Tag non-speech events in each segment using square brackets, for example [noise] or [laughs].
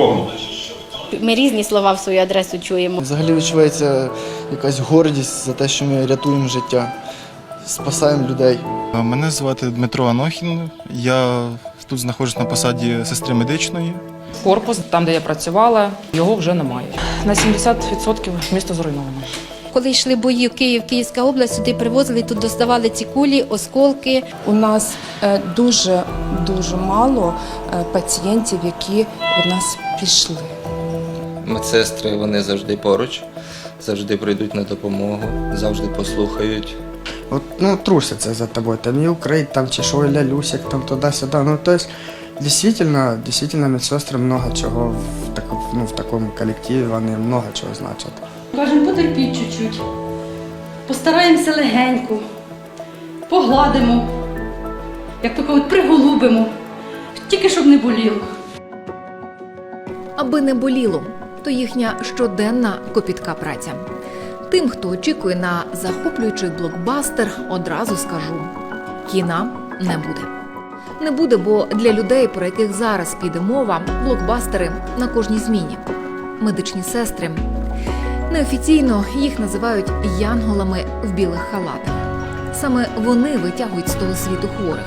кого? Ми різні слова в свою адресу чуємо. Взагалі відчувається якась гордість за те, що ми рятуємо життя, спасаємо людей. Мене звати Дмитро Анохін. Я тут знаходжусь на посаді сестри медичної. Корпус, там, де я працювала, його вже немає. На 70% місто зруйновано. Коли йшли бої в Київ, Київська область, сюди привозили, тут доставали ці кулі, осколки. У нас е, дуже дуже мало е, пацієнтів, які від нас пішли. Медсестри вони завжди поруч, завжди прийдуть на допомогу, завжди послухають. От, ну, трусяться за тобой, там не укрыть, там чи що, ля Люсик, там туди-сюди. Ну, то есть, действительно, действительно, медсестри много чого в, таку, ну, в такому колективі, вони много чого значать. Кажемо, потерпіть чуть-чуть. Постараємося легенько, погладимо, як то кажуть, приголубимо, тільки щоб не боліло. Аби не боліло, то їхня щоденна копітка праця. Тим, хто очікує на захоплюючий блокбастер, одразу скажу: кіна не буде. Не буде, бо для людей, про яких зараз піде мова, блокбастери на кожній зміні. Медичні сестри. Неофіційно їх називають янголами в білих халатах. Саме вони витягують з того світу хворих.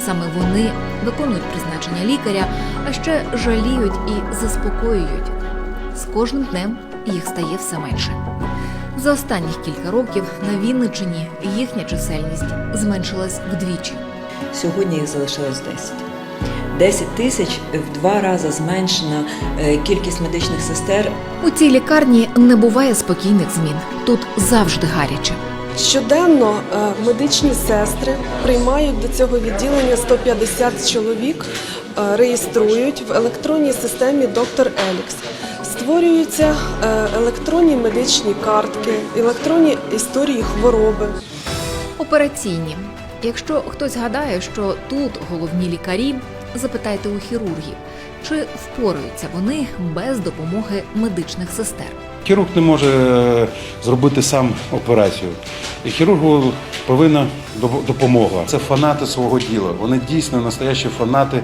Саме вони виконують призначення лікаря, а ще жаліють і заспокоюють. З кожним днем їх стає все менше. За останніх кілька років на Вінниччині їхня чисельність зменшилась вдвічі. Сьогодні їх залишилось 10. 10 тисяч в два рази зменшена е, кількість медичних сестер. У цій лікарні не буває спокійних змін. Тут завжди гаряче. Щоденно е, медичні сестри приймають до цього відділення 150 чоловік, е, реєструють в електронній системі Доктор Елікс. Створюються електронні медичні картки, електронні історії хвороби. Операційні. Якщо хтось гадає, що тут головні лікарі, запитайте у хірургів, чи впораються вони без допомоги медичних сестер. Хірург не може е, зробити сам операцію. І хірургу повинна допомога. Це фанати свого діла. Вони дійсно настоящі фанати,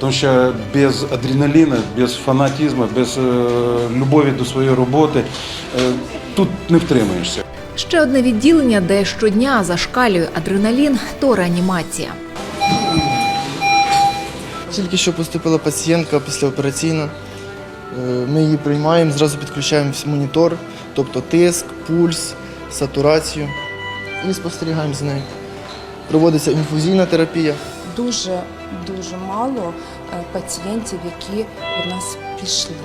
тому що без адреналіну, без фанатизму, без е, любові до своєї роботи е, тут не втримаєшся. Ще одне відділення, де щодня зашкалює адреналін, то реанімація. Тільки що поступила пацієнтка післяопераційна. Е, Ми її приймаємо, зразу підключаємо монітор, тобто тиск, пульс, сатурацію і спостерігаємо за нею. Проводиться інфузійна терапія. Дуже дуже мало е, пацієнтів, які від нас пішли.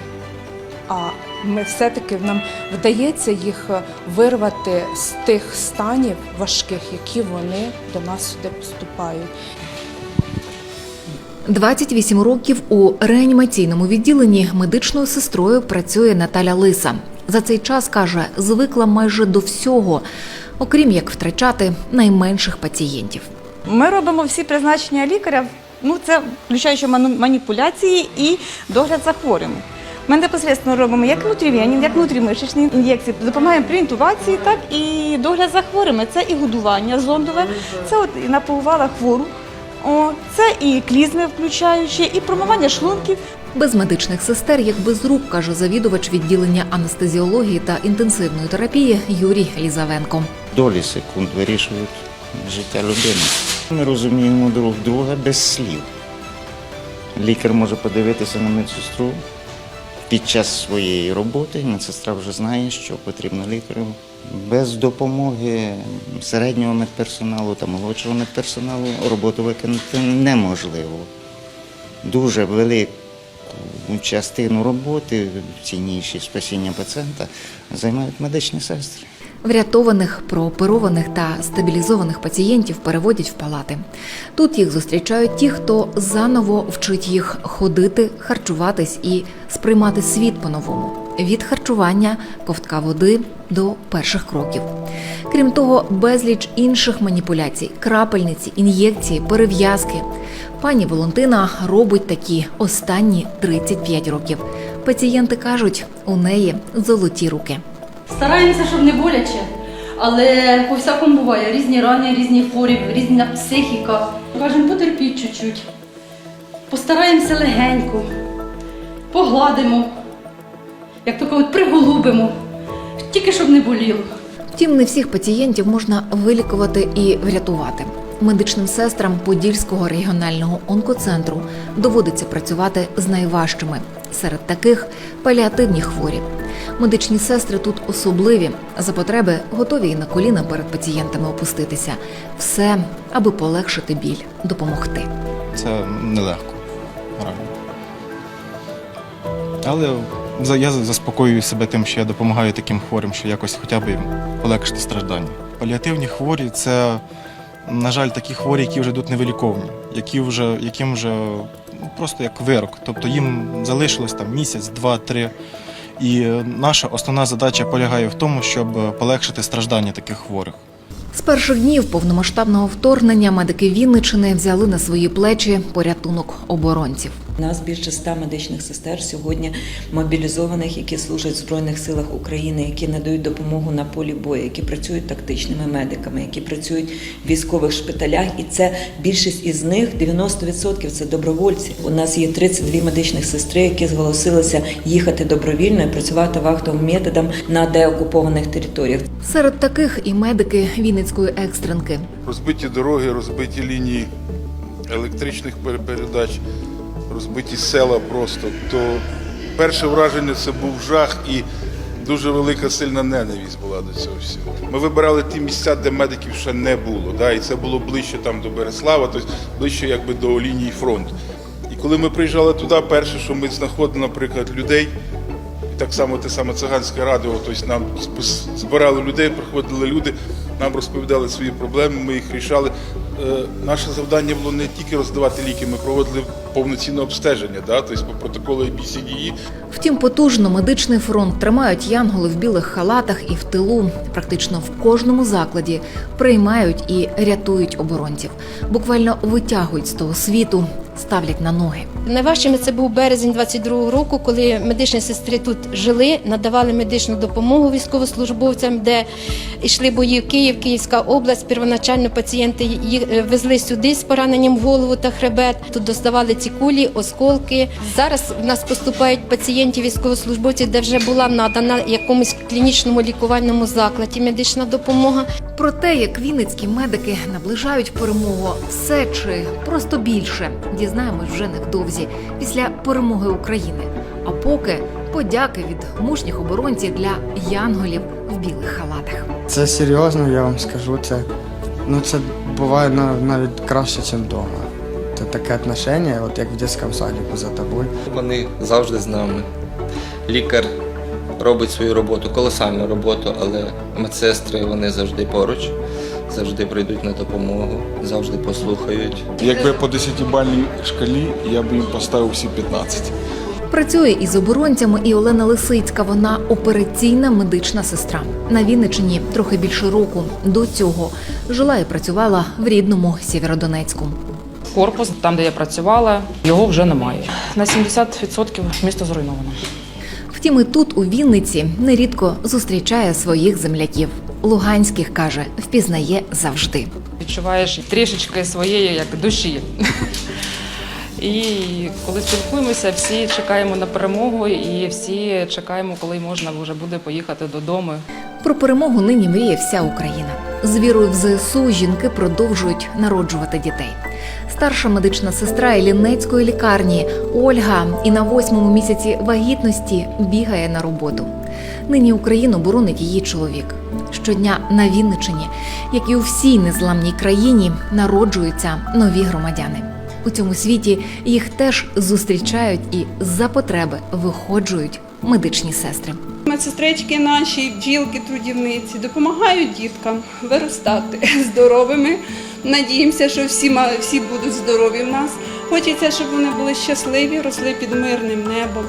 А ми все-таки нам вдається їх е, вирвати з тих станів важких, які вони до нас сюди поступають. 28 років у реанімаційному відділенні медичною сестрою працює Наталя Лиса. За цей час каже, звикла майже до всього, окрім як втрачати найменших пацієнтів. Ми робимо всі призначення лікаря, ну це включаючи маніпуляції і догляд за хворими. Ми непосередньо робимо як внутрівенні, як внутрімишечні ін'єкції, допомагаємо при інтубації, так і догляд за хворими. Це і годування зондове, це от і напувала хвору. О, це і клізми включаючи, і промивання шлунків. Без медичних сестер, як без рук, каже завідувач відділення анестезіології та інтенсивної терапії Юрій Лізавенко. долі секунд вирішують життя людини. Ми розуміємо друг друга без слів. Лікар може подивитися на медсестру під час своєї роботи. Медсестра вже знає, що потрібно лікарю. Без допомоги середнього медперсоналу та молодшого медперсоналу роботу виконати неможливо. Дуже велику частину роботи, цінніші спасіння пацієнта, займають медичні сестри. Врятованих, прооперованих та стабілізованих пацієнтів переводять в палати. Тут їх зустрічають ті, хто заново вчить їх ходити, харчуватись і сприймати світ по-новому від харчування, ковтка води до перших кроків. Крім того, безліч інших маніпуляцій, крапельниці, ін'єкції, перев'язки. Пані Валентина робить такі останні 35 років. Пацієнти кажуть, у неї золоті руки. Стараємося, щоб не боляче, але по всякому буває різні рани, різні хворі, різна психіка. Кажемо, потерпіть чуть-чуть. Постараємося легенько, погладимо, як то кажуть, приголубимо, тільки щоб не боліло. Втім, не всіх пацієнтів можна вилікувати і врятувати. Медичним сестрам Подільського регіонального онкоцентру доводиться працювати з найважчими. Серед таких паліативні хворі. Медичні сестри тут особливі. За потреби готові і на коліна перед пацієнтами опуститися. Все, аби полегшити біль, допомогти. Це нелегко. Реально. Але я заспокоюю себе тим, що я допомагаю таким хворим, що якось хоча б їм полегшити страждання. Паліативні хворі це, на жаль, такі хворі, які вже тут невиліковні, які вже, яким вже ну, просто як вирок. Тобто їм залишилось там місяць, два, три. І наша основна задача полягає в тому, щоб полегшити страждання таких хворих. З перших днів повномасштабного вторгнення медики Вінничини взяли на свої плечі порятунок оборонців. У нас більше ста медичних сестер сьогодні мобілізованих, які служать в Збройних силах України, які надають допомогу на полі бою, які працюють тактичними медиками, які працюють в військових шпиталях. І це більшість із них 90% це добровольці. У нас є 32 медичних сестри, які зголосилися їхати добровільно і працювати вахтовим методом на деокупованих територіях. Серед таких і медики Вінницької екстренки. розбиті дороги, розбиті лінії електричних пер- передач, розбиті села просто, то перше враження це був жах і дуже велика сильна ненависть була до цього всього. Ми вибирали ті місця, де медиків ще не було. Да? І це було ближче там до Береслава, тобто ближче якби до лінії фронту. І коли ми приїжджали туди, перше, що ми знаходили, наприклад, людей, так само те саме циганське радіо, тобто нам збирали людей, приходили люди, нам розповідали свої проблеми, ми їх рішали. Е, Наше завдання було не тільки роздавати ліки, ми проводили повноцінне обстеження, да? тобто по протоколу ABCDE. Втім, потужно медичний фронт тримають янголи в білих халатах і в тилу. Практично в кожному закладі приймають і рятують оборонців. Буквально витягують з того світу, ставлять на ноги. Найважчими це був березень 22-го року, коли медичні сестри тут жили, надавали медичну допомогу військовослужбовцям, де йшли бої в Київ, Київська область. Первоначально пацієнти їх е, везли сюди з пораненням голову та хребет. Тут доставали ці кулі, осколки. Зараз в нас поступають пацієнтів військовослужбовців, де вже була надана якомусь клінічному лікувальному закладі медична допомога. Про те, як вінницькі медики наближають перемогу, все чи просто більше, дізнаємось вже невдовзі після перемоги України. А поки подяки від мужніх оборонців для янголів в білих халатах. Це серйозно, я вам скажу. Це, ну, це буває на- навіть краще, ніж вдома. Це таке отношення, от як в дитячому садику за тобою. Вони завжди з нами. Лікар робить свою роботу, колосальну роботу, але медсестри вони завжди поруч, завжди прийдуть на допомогу, завжди послухають. Якби по 10-бальній шкалі я б їм поставив всі 15. Працює із оборонцями і Олена Лисицька. Вона операційна медична сестра. На Вінничині трохи більше року. До цього жила і працювала в рідному Сєвєродонецьку. Корпус, там, де я працювала, його вже немає. На 70% місто зруйновано. Втім, і тут, у Вінниці, нерідко зустрічає своїх земляків. Луганських каже, впізнає завжди. Відчуваєш трішечки своєї як душі. І коли спілкуємося, всі чекаємо на перемогу, і всі чекаємо, коли можна вже буде поїхати додому. Про перемогу нині мріє вся Україна. З вірою в ЗСУ жінки продовжують народжувати дітей. Старша медична сестра Іллінецької лікарні Ольга і на восьмому місяці вагітності бігає на роботу. Нині Україну боронить її чоловік. Щодня на Вінничині, як і у всій незламній країні, народжуються нові громадяни. У цьому світі їх теж зустрічають і за потреби виходжують медичні сестри. Медсестрички наші, бджілки, трудівниці допомагають діткам виростати [laughs] здоровими. Надіємося, що всі, всі будуть здорові в нас. Хочеться, щоб вони були щасливі, росли під мирним небом.